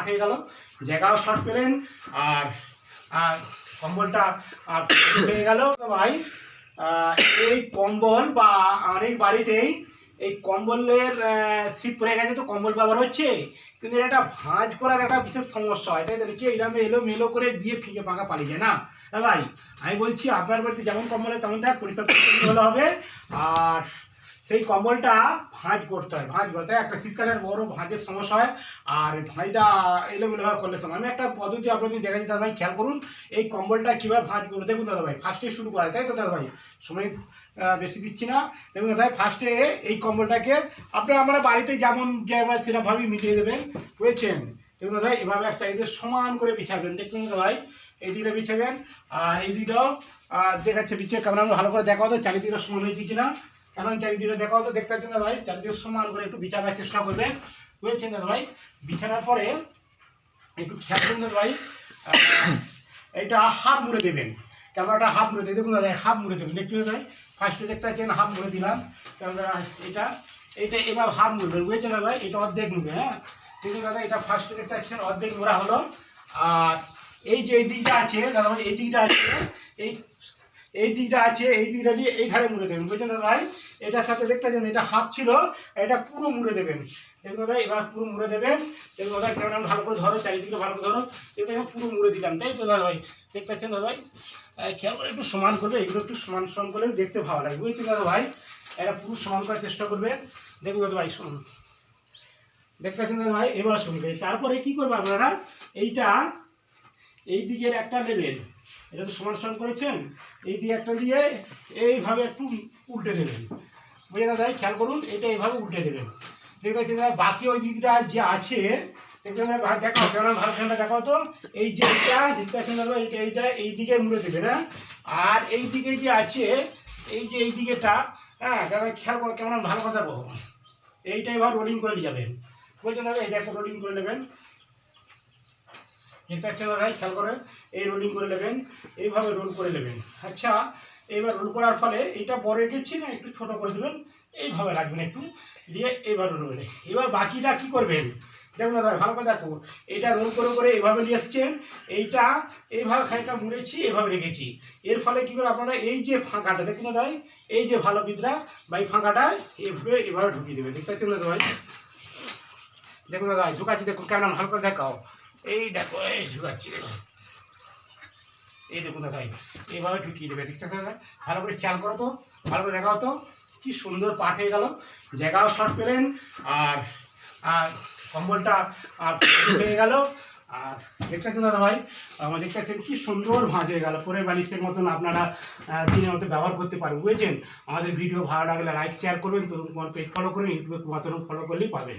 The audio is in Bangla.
পাঠ হয়ে গেল। জায়গাও শর্ট পেলেন, আর আর কম্বলটা হয়ে গেল। ভাই এই কম্বল বা অনেক বাড়িতেই এই কম্বলের শীত পড়ে গেছে তো কম্বল ব্যবহার হচ্ছে, কিন্তু এটা একটা ভাঁজ করার একটা বিশেষ সমস্যা হয়। তাই তো কি এরকম এলো মেলো করে দিয়ে ফিকে ফাঁকা পালিয়ে যায় না? ভাই, আমি বলছি আপনার বাড়িতে যেমন কম্বল হয় থাক পরিষ্কার হবে। আর সেই কম্বলটা ভাঁজ করতে হয়, ভাঁজ করতে হয়। একটা শীতকালের বড় ভাঁজের সমস্যা হয়, আর ভাঁজটা এলোমেলোভাবে করলে সময় আমি একটা পদ্ধতি আপনার আপনাদের দেখাচ্ছি দাদা ভাই খেয়াল করুন, এই কম্বলটা কীভাবে ভাঁজ করব? দেখুন দাদা ভাই ফার্স্টে শুরু করা তাই তো দাদা ভাই সময় বেশি দিচ্ছি না। দেখুন দাদা ভাই ফার্স্টে এই কম্বলটাকে আপনারা আমরা বাড়িতে যেমন যেভাবে সেরকমভাবেই মিটিয়ে দেবেন, বুঝেছেন? দেখুন দাদা এভাবে একটা যে সমান করে বিছাবেন। দেখুন দাদা ভাই এই দিকটা বিছাবেন, আর এই দিকটাও দেখাচ্ছে বিছিয়ে ক্যামেরা ভালো করে দেখা হতো চারিদিকটা সমান হয়েছে কিনা। এখন চারিদিকে দেখা হতো দেখতে পাচ্ছেন দাদা ভাই? চারিদিকে সমান করে একটু বিছাবার চেষ্টা করবেন। বুঝেছেন দাদা ভাই? বিছানার পরে একটু খেয়াল করুন দাদা ভাই। এটা হাফ মুড়ে দেবেন। ক্যামেরাটা হাফ মুড়ে দিয়ে দেখুন দাদা হাফ মুড়ে দেবেন। দেখতে ভাই? ফার্স্টে দেখতে পাচ্ছেন, হাফ মুড়ে দিলাম। ক্যামেরা, এটা এটা এবার হাফ মুড়বেন বুঝেছেন দাদা ভাই? এটা অর্ধেক মুড়বে হ্যাঁ? দেখুন দাদা, এটা ফার্স্টে দেখতে পাচ্ছেন, অর্ধেক মোড়া হলো। আর এই যে এই দিকটা আছে, দাদা ভাই, এই দিকটা আছে, এই এই দিকটা আছে, এই দিকটা দিয়ে এই ধারে মুড়ে দেবেন, বুঝছেন দাদা ভাই? এটার সাথে দেখতে পাচ্ছেন, এটা হাফ ছিল, এটা পুরো মুড়ে দেবেন। দেখুন দাদা, এবার পুরো মুড়ে দেবেন। দেখুন ভাই কেমন ভালো করে ধরো চারিদিকে ভালো করে ধরো। এটা পুরো মুড়ে দিলাম, তাই তো দাদা ভাই? দেখতে পাচ্ছেন ভাই? খেয়াল করে একটু সমান করবে, এগুলো একটু সমান সমান করলে দেখতে ভালো লাগবে বুঝছেন দাদা ভাই? এটা পুরো সমান করার চেষ্টা করবে। দেখুন দাদা ভাই, শুনুন। দেখতে পাচ্ছেন দাদা ভাই? এবার শুনবে তারপরে কি করবে আপনারা? এইটা এই দিকের একটা নেবেন এটা তো সমান সমান করেছেন, এই দিকে একটা দিয়ে এইভাবে একটু উল্টে দেবেন। বুঝে দাদা খেয়াল করুন, এটা এইভাবে উল্টে দেবেন। দেখতে বাকি ওই দিকটা যে আছে দেখাও কেমন ভালো দেখাও তো, এই যে এইটা এইটা, এই দিকে মুড়ে হ্যাঁ? আর এই দিকে যে আছে, এই যে এই হ্যাঁ খেয়াল কেমন ভালো কথা এইটা এবার রোলিং করে যাবেন। একটা রোলিং করে নেবেন। পাচ্ছেন দাদা খেয়াল করে, এই রোলিং করে নেবেন, এইভাবে রোল করে নেবেন। আচ্ছা এইবার রোল করার ফলে এইটা বড় রেখেছি না, একটু ছোট করে দেবেন, এইভাবে রাখবেন একটু, দিয়ে এইবার রোল করে এবার বাকিটা কি করবেন? দেখুন দাদা, ভালো করে দেখো এইটা রোল করে করে এইভাবে নিয়ে এসছেন, এইটা, এইভাবে খানিকটা মুড়েছি, এইভাবে রেখেছি। এর ফলে কি করে আপনারা, এই যে ফাঁকাটা, দেখুন দাদা এই যে ভালো বিদ্রা বা এই ফাঁকাটা, এইভাবে এভাবে ঢুকিয়ে দেবে দেখতে পাচ্ছেন দাদা ভাই? দেখুন দাদা ঢুকাচ্ছি, দেখুন কেমন, ভালো করে দেখাও। এই দেখো এই ঢুকাচ্ছি দেখো এই দেখুন দাদা এইভাবে ঢুকিয়ে দেবে দেখতে দাদা? ভালো করে খেয়াল করো তো, ভালো করে দেখাও তো, কি সুন্দর পাঠ হয়ে গেল। জায়গাও শর্ট পেলেন, আর আর কম্বলটা হয়ে গেল। আর দেখতে দাদা ভাই আমার দেখতে পাচ্ছেন কি সুন্দর ভাঁজ হয়ে গেল। পরে বালিশের মতন আপনারা দিনের মতো ব্যবহার করতে পারবেন বুঝেছেন? আমাদের ভিডিও ভালো লাগলে লাইক শেয়ার করবেন, তরুণ কুমার পেজ ফলো করবেন ইউটিউবে কুমার ফলো করলেই পাবেন।